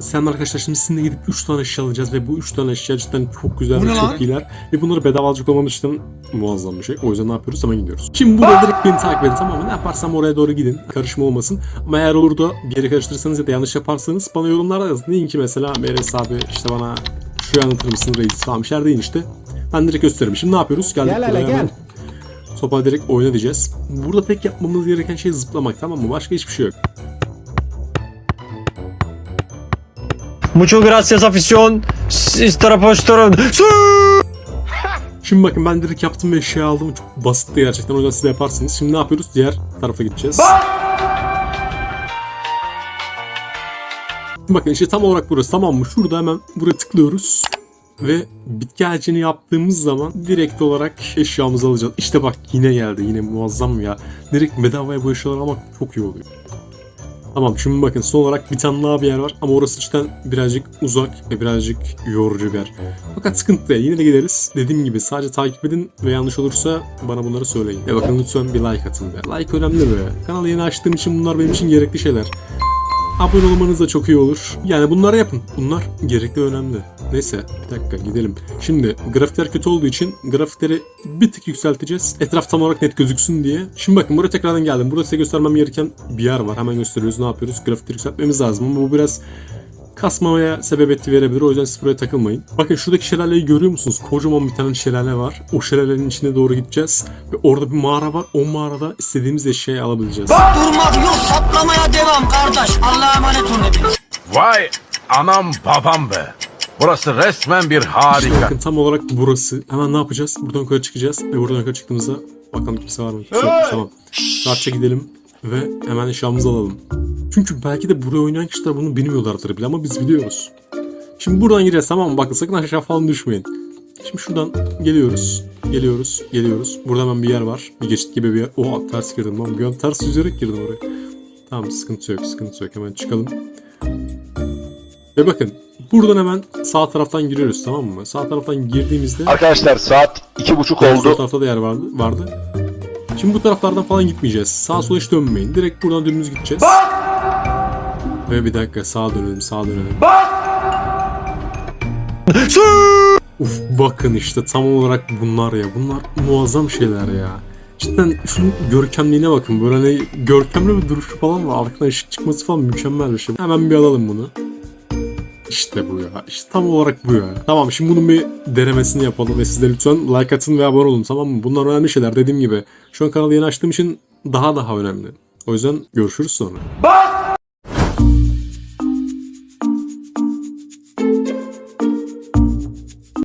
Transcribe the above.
Sen arkadaşlar şimdi sizinle gidip 3 tane eşya alacağız ve bu 3 tane eşya cidden çok güzel Bu ve çok iyiler. Ve bunları bedava alacak olmamız cidden muazzam bir şey. O yüzden ne yapıyoruz? Hemen gidiyoruz. Şimdi burada direkt beni takip edin tamam mı? Ne yaparsam oraya doğru gidin. Karışma olmasın. Ama eğer olur da bir yere karıştırırsanız ya da yanlış yaparsanız bana yorumlarda yazın. Deyin ki mesela Meres abi işte bana şu anlatır mısın reis falan bir şeyler deyin işte. Ben direkt gösteririm. Şimdi ne yapıyoruz? Geldik Gel hele, buraya gel. hemen. Sopa direkt oyna diyeceğiz. Burada tek yapmamız gereken şey zıplamak tamam mı? Başka hiçbir şey yok. Muchas gracias afición. Estar apostaron. Şimdi bakın ben direkt yaptım ve şey aldım. Çok basitti gerçekten. O yüzden siz de yaparsınız. Şimdi ne yapıyoruz? Diğer tarafa gideceğiz. Şimdi bakın işte tam olarak burası tamam mı? Şurada hemen buraya tıklıyoruz. Ve bitki ağacını yaptığımız zaman direkt olarak eşyamızı alacağız. İşte bak yine geldi. Yine muazzam ya. Direkt bedavaya bu eşyaları almak çok iyi oluyor. Tamam şimdi bakın son olarak bir tane daha bir yer var ama orası cidden birazcık uzak ve birazcık yorucu bir yer. Fakat sıkıntı değil yine de gideriz. Dediğim gibi sadece takip edin ve yanlış olursa bana bunları söyleyin. Ve bakın lütfen bir like atın be. Like önemli be. Kanalı yeni açtığım için bunlar benim için gerekli şeyler. Abone olmanız da çok iyi olur. Yani bunları yapın. Bunlar gerekli önemli. Neyse bir dakika gidelim. Şimdi grafikler kötü olduğu için grafikleri bir tık yükselteceğiz. Etraf tam olarak net gözüksün diye. Şimdi bakın buraya tekrardan geldim. Burada size göstermem gereken bir yer var. Hemen gösteriyoruz. Ne yapıyoruz? Grafikleri yükseltmemiz lazım ama bu biraz kasmamaya sebebiyet verebilir. O yüzden siz buraya takılmayın. Bakın şuradaki şelaleyi görüyor musunuz? Kocaman bir tane şelale var. O şelalenin içine doğru gideceğiz. Ve orada bir mağara var. O mağarada istediğimiz eşyayı alabileceğiz. Durmak yok saplamaya devam kardeş. Allah'a emanet olun. Vay anam babam be. Burası resmen bir İşte harika. bakın tam olarak burası. Hemen ne yapacağız? Buradan yukarı çıkacağız. Ve buradan yukarı çıktığımızda bakalım kimse var mı? Kimse yokmuş, tamam. Rahatça gidelim. Ve hemen eşyamızı alalım. Çünkü belki de buraya oynayan kişiler bunu bilmiyorlardır bile ama biz biliyoruz. Şimdi buradan gireceğiz tamam mı? Bakın sakın aşağı falan düşmeyin. Şimdi şuradan geliyoruz. Geliyoruz. Geliyoruz. Burada hemen bir yer var. Bir geçit gibi bir yer. Oha ters girdim lan. Bir an ters yüzerek girdim oraya. Tamam sıkıntı yok. Sıkıntı yok. Hemen çıkalım. Ve bakın buradan hemen sağ taraftan giriyoruz tamam mı? Sağ taraftan girdiğimizde Arkadaşlar saat iki buçuk yani sol oldu. tarafta da yer vardı. vardı. Şimdi bu taraflardan falan gitmeyeceğiz. Sağa sola hiç dönmeyin. Direkt buradan dümdüz gideceğiz. Ve bir dakika sağa dönelim sağa dönelim. Uf bakın işte tam olarak bunlar ya. Bunlar muazzam şeyler ya. Cidden şunun görkemliğine bakın. Böyle hani görkemli bir duruşu falan var. Arkadan ışık çıkması falan mükemmel bir şey. Hemen bir alalım bunu. İşte bu ya. İşte tam olarak bu ya. Tamam şimdi bunun bir denemesini yapalım ve siz de lütfen like atın ve abone olun tamam mı? Bunlar önemli şeyler dediğim gibi. Şu an kanalı yeni açtığım için daha daha önemli. O yüzden görüşürüz sonra.